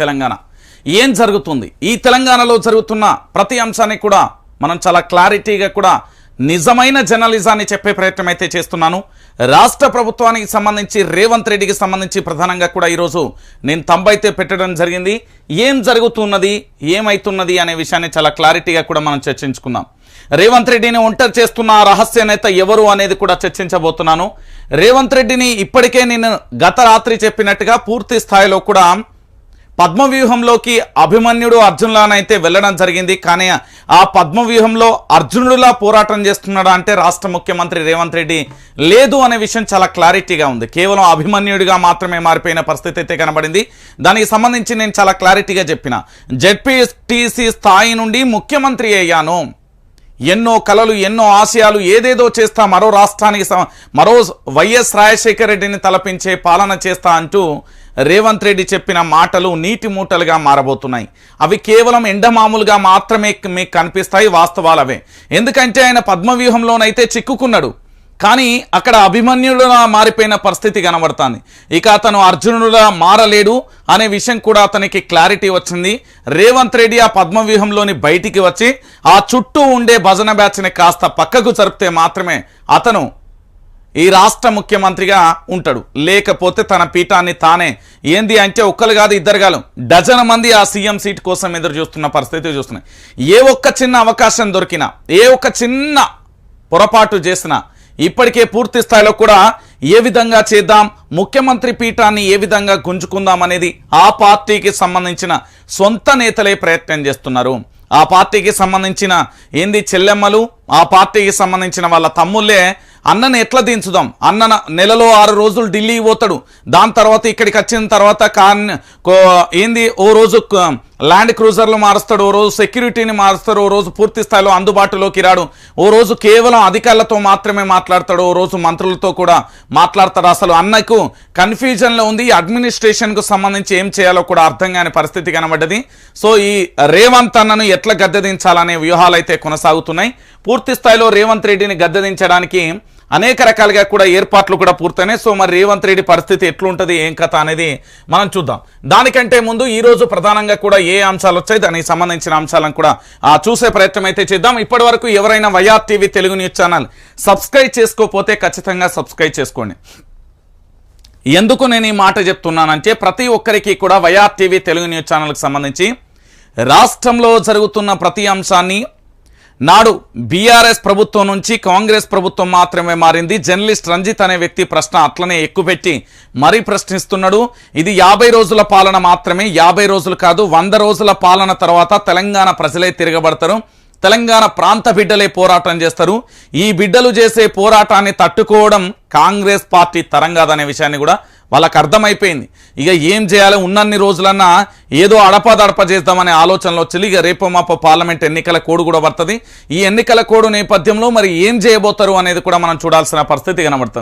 తెలంగాణ. ఏం జరుగుతుంది? ఈ తెలంగాణలో జరుగుతున్న ప్రతి అంశాన్ని కూడా మనం చాలా క్లారిటీగా కూడా నిజమైన జర్నలిజాన్ని చెప్పే ప్రయత్నం అయితే చేస్తున్నాను. రాష్ట్ర ప్రభుత్వానికి సంబంధించి రేవంత్ రెడ్డికి సంబంధించి ప్రధానంగా కూడా ఈరోజు నేను తంబైతే పెట్టడం జరిగింది. ఏం జరుగుతున్నది? ఏమైతున్నది అనే విషయాన్ని చాలా క్లారిటీగా కూడా మనం చర్చించుకుందాం. రేవంత్ రెడ్డిని ఒంటరి చేస్తున్న రహస్య నేత ఎవరు అనేది కూడా చర్చించబోతున్నాను. రేవంత్ రెడ్డిని ఇప్పటికే నేను గత రాత్రి చెప్పినట్టుగా పూర్తి స్థాయిలో కూడా పద్మవ్యూహంలోకి అభిమన్యుడు అర్జునులానైతే వెళ్ళడం జరిగింది. కానీ ఆ పద్మవ్యూహంలో అర్జునుడిలా పోరాటం చేస్తున్నాడా అంటే రాష్ట్ర ముఖ్యమంత్రి రేవంత్ రెడ్డి లేదు అనే విషయం చాలా క్లారిటీగా ఉంది. కేవలం అభిమన్యుడిగా మాత్రమే మారిపోయిన పరిస్థితి అయితే కనబడింది. దానికి సంబంధించి నేను చాలా క్లారిటీగా చెప్పిన. జెడ్పీటీసీ స్థాయి నుండి ముఖ్యమంత్రి అయ్యాను. ఎన్నో కలలు ఎన్నో ఆశయాలు ఏదేదో చేస్తా మరో రాష్ట్రానికి మరో వైఎస్ రాజశేఖర రెడ్డిని తలపించే పాలన చేస్తా అంటూ రేవంత్ రెడ్డి చెప్పిన మాటలు నీటి మూటలుగా మారబోతున్నాయి. అవి కేవలం ఎండమామూలుగా మాత్రమే మీకు కనిపిస్తాయి వాస్తవాలవే. ఎందుకంటే ఆయన పద్మవ్యూహంలోనైతే చిక్కుకున్నాడు. కానీ అక్కడ అభిమన్యుడులా మారిపోయిన పరిస్థితి కనబడుతుంది. ఇక అతను అర్జునుడులా మారలేడు అనే విషయం కూడా అతనికి క్లారిటీ వచ్చింది. రేవంత్ రెడ్డి ఆ పద్మవ్యూహంలోని బయటికి వచ్చి ఆ చుట్టూ ఉండే భజన బ్యాచ్ని కాస్త పక్కకు జరిపితే మాత్రమే అతను ఈ రాష్ట్ర ముఖ్యమంత్రిగా ఉంటాడు. లేకపోతే తన పీఠాన్ని తానే. ఏంది అంటే ఒక్కరు కాదు ఇద్దరు కాదు డజన్ మంది ఆ సీఎం సీట్ కోసం ఎదురు చూస్తున్న పరిస్థితి చూస్తున్నాయి. ఏ ఒక్క చిన్న అవకాశం దొరికినా ఏ ఒక్క చిన్న పొరపాటు చేసినా ఇప్పటికే పూర్తి స్థాయిలో కూడా ఏ విధంగా చేద్దాం ముఖ్యమంత్రి పీఠాన్ని ఏ విధంగా గుంజుకుందాం అనేది ఆ పార్టీకి సంబంధించిన సొంత నేతలే ప్రయత్నం చేస్తున్నారు. ఆ పార్టీకి సంబంధించిన ఏంది చెల్లెమ్మలు ఆ పార్టీకి సంబంధించిన వాళ్ళ తమ్ముళ్ళే అన్నని ఎట్లా దించుదాం? అన్న నెలలో ఆరు రోజులు ఢిల్లీ పోతాడు. దాని తర్వాత ఇక్కడికి వచ్చిన తర్వాత కాన్ కో- ఏంది ఓ రోజు ల్యాండ్ క్రూజర్లు మారుస్తాడు ఓ రోజు సెక్యూరిటీని మారుస్తాడు ఓ రోజు పూర్తి స్థాయిలో అందుబాటులోకి రాడు. ఓ రోజు కేవలం అధికారులతో మాత్రమే మాట్లాడతాడు ఓ రోజు మంత్రులతో కూడా మాట్లాడతాడు. అసలు అన్నకు కన్ఫ్యూజన్లో ఉంది అడ్మినిస్ట్రేషన్కు సంబంధించి ఏం చేయాలో కూడా అర్థం కాని పరిస్థితి కనబడ్డది. సో ఈ రేవంత్ అన్నను ఎట్లా గద్దెదించాలనే వ్యూహాలు అయితే కొనసాగుతున్నాయి. పూర్తి స్థాయిలో రేవంత్ రెడ్డిని గద్దెదించడానికి అనేక రకాలుగా కూడా ఏర్పాట్లు కూడా పూర్తయినాయి. సో మరి రేవంత్ రెడ్డి పరిస్థితి ఎట్లుంటుంది ఏం కథ అనేది మనం చూద్దాం. దానికంటే ముందు ఈరోజు ప్రధానంగా కూడా ఏ అంశాలు వచ్చాయి దానికి సంబంధించిన అంశాలను కూడా చూసే ప్రయత్నం అయితే చేద్దాం. ఇప్పటి వరకు ఎవరైనా YR TV Telugu news channel subscribe చేసుకోకపోతే ఖచ్చితంగా సబ్స్క్రైబ్ చేసుకోండి. ఎందుకు నేను ఈ మాట చెప్తున్నానంటే ప్రతి ఒక్కరికి కూడా వైఆర్ టీవీ తెలుగు న్యూస్ ఛానల్కి సంబంధించి రాష్ట్రంలో జరుగుతున్న ప్రతి అంశాన్ని నాడు బీఆర్ఎస్ ప్రభుత్వం నుంచి కాంగ్రెస్ ప్రభుత్వం మాత్రమే మారింది. జర్నలిస్ట్ రంజిత్ అనే వ్యక్తి ప్రశ్న అట్లనే ఎక్కుపెట్టి మరీ ప్రశ్నిస్తున్నాడు. ఇది యాభై రోజుల పాలన మాత్రమే. యాభై రోజులు కాదు వంద రోజుల పాలన తర్వాత తెలంగాణ ప్రజలే తిరగబడతారు. తెలంగాణ ప్రాంత బిడ్డలే పోరాటం చేస్తారు. ఈ బిడ్డలు చేసే పోరాటాన్ని తట్టుకోవడం కాంగ్రెస్ పార్టీ తరంగాదనే విషయాన్ని కూడా వాళ్ళకి అర్థమైపోయింది. ఇక ఏం చేయాలి? ఉన్నన్ని రోజులన్నా ఏదో అడపదడప చేద్దామనే ఆలోచనలో వచ్చి ఇక రేపు మాప పార్లమెంట్ ఎన్నికల కోడ్ కూడా పడుతుంది. ఈ ఎన్నికల కోడ్ నేపథ్యంలో మరి ఏం చేయబోతారు అనేది కూడా మనం చూడాల్సిన పరిస్థితి కనబడుతుంది.